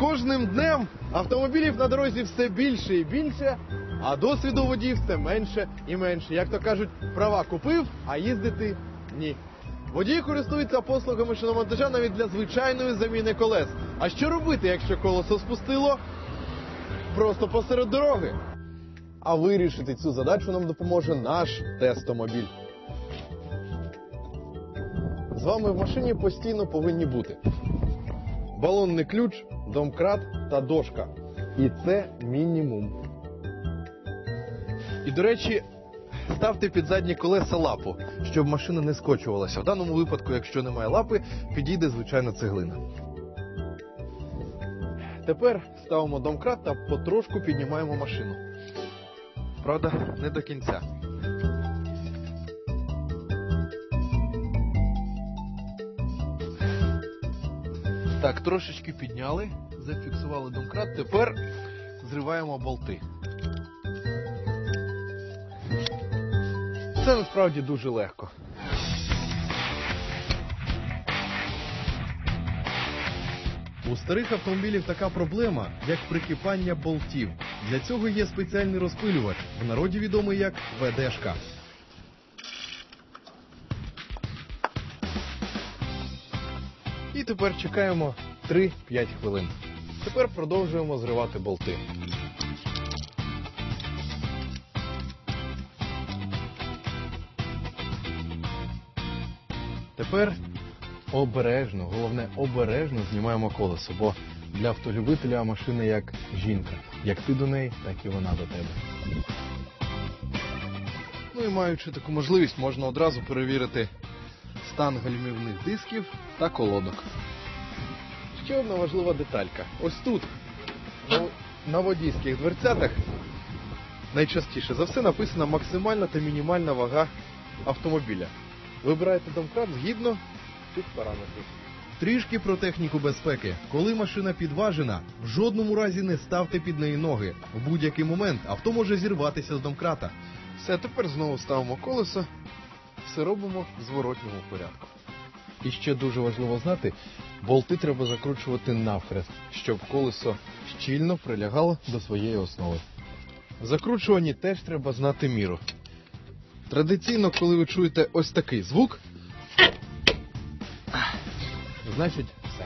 кожним днем автомобілів на дорозі все більше і більше, а досвіду водіїв все менше і менше. Як то кажуть, права купив, а їздити ні. Водії користуються послугами шиномонтажа навіть для звичайної заміни колес. А що робити, якщо колесо спустило просто посеред дороги? А вирішити цю задачу нам допоможе наш тестомобіль. З вами в машині постійно повинні бути балонний ключ, домкрат та дошка. І це мінімум. І, до речі, ставте під задні колеса лапу, щоб машина не скочувалася. В даному випадку, якщо немає лапи, підійде звичайна цеглина. Тепер ставимо домкрат та потрошку піднімаємо машину. Правда, не до кінця. Так, трошечки підняли, зафіксували домкрат. Тепер зриваємо болти. Це насправді дуже легко. У старих автомобілів така проблема, як прикипання болтів. Для цього є спеціальний розпилювач, в народі відомий як ВДшка. І тепер чекаємо 3-5 хвилин. Тепер продовжуємо зривати болти. Тепер обережно, головне обережно знімаємо колесо, бо для автолюбителя машина як жінка. Як ти до неї, так і вона до тебе. Ну і маючи таку можливість, можна одразу перевірити стан гальмівних дисків та колодок. Ще одна важлива деталька. Ось тут, на, на водійських дверцятах, найчастіше за все написана максимальна та мінімальна вага автомобіля. Вибираєте домкрат згідно цих параметрів. Трішки про техніку безпеки. Коли машина підважена, в жодному разі не ставте під неї ноги. В будь-який момент авто може зірватися з домкрата. Все, тепер знову ставимо колесо. Все робимо в зворотньому порядку. І ще дуже важливо знати, болти треба закручувати навхрест, щоб колесо щільно прилягало до своєї основи. В закручуванні теж треба знати міру. Традиційно, коли ви чуєте ось такий звук, значить все.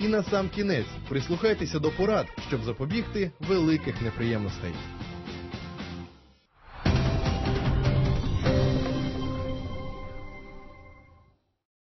І на сам кінець прислухайтеся до порад, щоб запобігти великих неприємностей.